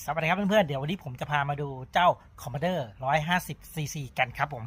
สวัสดีครับเพื่อนๆ เดี๋ยววันนี้ผมจะพามาดูเจ้า Commander 150 cc กันครับผม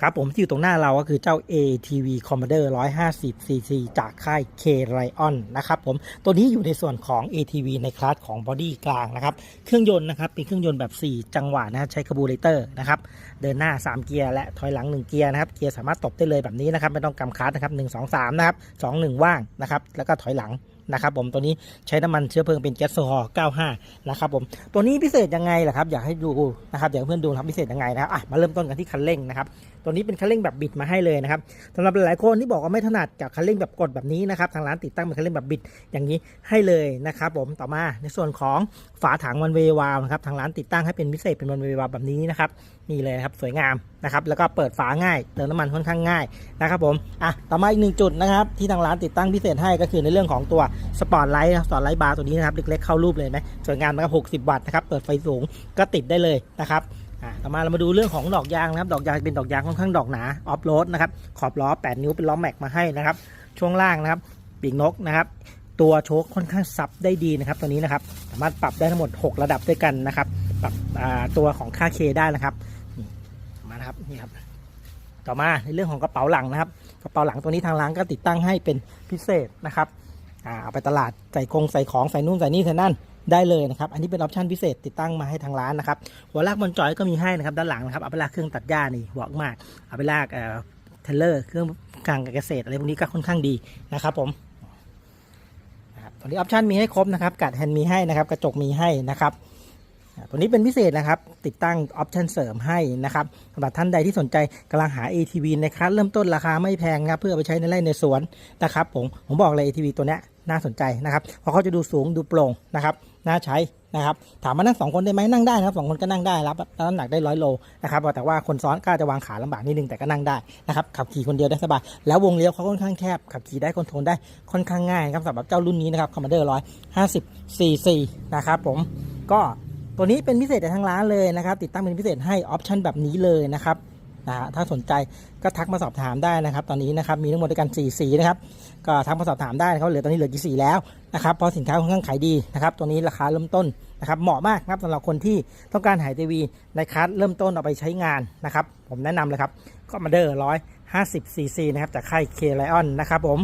ครับผมที่อยู่ตรงหน้าเราก็คือเจ้า ATV Commander 150 cc จากค่าย K Lion นะครับผม ตัวนี้อยู่ในส่วนของ ATV ในคลาสของบอดี้กลางนะครับ เครื่องยนต์นะครับ เป็นเครื่องยนต์แบบ 4 จังหวะนะใช้คาร์บูเรเตอร์นะครับ เดินหน้า 3 เกียร์และถอยหลัง 1 เกียร์นะครับ เกียร์สามารถตบได้เลยแบบนี้นะครับ ไม่ต้องกำคลัตช์นะครับ 1 2 3 นะครับ 2 1 ว่างนะครับ แล้วก็ถอยหลัง นะครับผมตัวนี้ใช้น้ำมันเชื้อเพลิงเป็นแก๊สโซฮอล์95 นะครับผมตัวนี้พิเศษยังไงล่ะครับอยากให้ดูนะครับอยากให้เพื่อนดูครับพิเศษยังไงนะครับอะมาเริ่มต้นกันที่คันเร่งนะครับตัวนี้เป็นคันเร่งแบบบิดมาให้เลยนะครับสำหรับหลายคนที่บอกว่าไม่ถนัดกับคันเร่งแบบกดแบบนี้นะครับทางร้านติดตั้งเป็นคันเร่งแบบบิดอย่างนี้ให้เลยนะครับผมต่อมาในส่วนของฝาถังวันเววาวนะครับทางร้านติดตั้งให้เป็นพิเศษเป็นวันเววาวแบบนี้นะครับนี่เลยนะครับสวยงามนะครับแล้วก็เปิดฝาง่ายเติมน้ำมันค่อนข้างง่ายนะครับผมอะต่อมาอีกหนึ่งจุดนะครับที่ทางร้านติดตั้งพิเศษให้ก็คือในเรื่องของตัวสปอร์ตไลท์สปอร์ตไลท์บาร์ตัวนี้นะครับ เล็กๆเข้ารูปเลยไหมสวยงามนะครับ60วัตต์นะครับ เปิดไฟสูงก็ติดได้เลยนะครับต่อมาเรามาดูเรื่องของดอกยางนะครับ ดอกยางเป็นดอกยางค่อนข้างดอกหนาออฟโรดนะครับ ขอบล้อ 8 นิ้วเป็นล้อแม็กมาให้นะครับ ช่วงล่างนะครับ ปีกนกนะครับ ตัวโชคค่อนข้างซับได้ดีนะครับตัวนี้นะครับ สามารถปรับได้ทั้งหมด 6 ระดับด้วยกันนะครับ ปรับตัวของค่าเคได้นะครับ มานะครับนี่ครับ ต่อมาในเรื่องของกระเป๋าหลังนะครับ กระเป๋าหลังตัวนี้ทางร้านก็ติดตั้งให้เป็นพิเศษนะครับ เอาไปตลาดใส่คงใส่ของใส่นู่นใส่นี่ใส่นั่นได้เลยนะครับ อันนี้เป็นออปชันพิเศษติดตั้งมาให้ทางร้านนะครับหัวลากบอลจอยก็มีให้นะครับด้านหลังนะครับเอาไปลากเครื่องตัดหญ้านี่เหวอกมากเอาไปลากเอ่อเทเลอร์เครื่องกลางเกษตรอะไรพวกนี้ก็ค่อนข้างดีนะครับผมตัวนี้ออปชันมีให้ครบนะครับกัดแฮนด์มีให้นะครับกระจกมีให้นะครับตัวนี้เป็นพิเศษนะครับ ติดตั้งออปชันเสริมให้นะครับสำหรับท่านใดที่สนใจกำลังหา ATV ในคลาสเริ่มต้นราคาไม่แพงนะครับเพื่อไปใช้ในไร่ในสวนนะครับผมผมบอกเลย ATV ตัวเนี้ย น่าสนใจนะครับเพราะเขาจะดูสูงดูโปร่งนะครับน่าใช้นะครับ ถามว่านั่งสองคนได้ไหมนั่งได้นะครับสองคนก็นั่งได้รับน้ำหนักได้ร้อยโลนะครับแต่ว่าคนซ้อนก็อาจะวางขาลำบากนิดนึงแต่ก็นั่งได้นะครับขับขี่คนเดียวได้สบายแล้ววงเลี้ยวเขาค่อนข้างแคบขับขี่ได้คอนโทรลได้ค่อนข้างง่ายครับสำหรับเจ้ารุ่นนี้นะครับคอมมานเดอร์ร้อยห้าสิบซีซีนะครับผมก็ตัวนี้เป็นพิเศษจากทางร้านเลยนะครับ ติดตั้งเป็นพิเศษให้ออปชันแบบนี้เลยนะครับ นะฮะถ้าสนใจก็ทักมาสอบถามได้นะครับ ตอนนี้นะครับมีทั้งหมดด้วยกัน4สีนะครับก็ทักมาสอบถามได้นะครับเหลือตอนนี้เหลือกี่สีแล้วนะครับเพราะสินค้าค่อนข้างขายดีนะครับตัวนี้ราคาเริ่มต้นนะครับเหมาะมากนะครับสำหรับคนที่ต้องการหายทีวีในคัสเริ่มต้นเอาไปใช้งานนะครับผมแนะนำเลยครับก็มาเดอร์ร้อยห้าสิบซีซีนะครับจากค่ายเคไลออนนะครับผม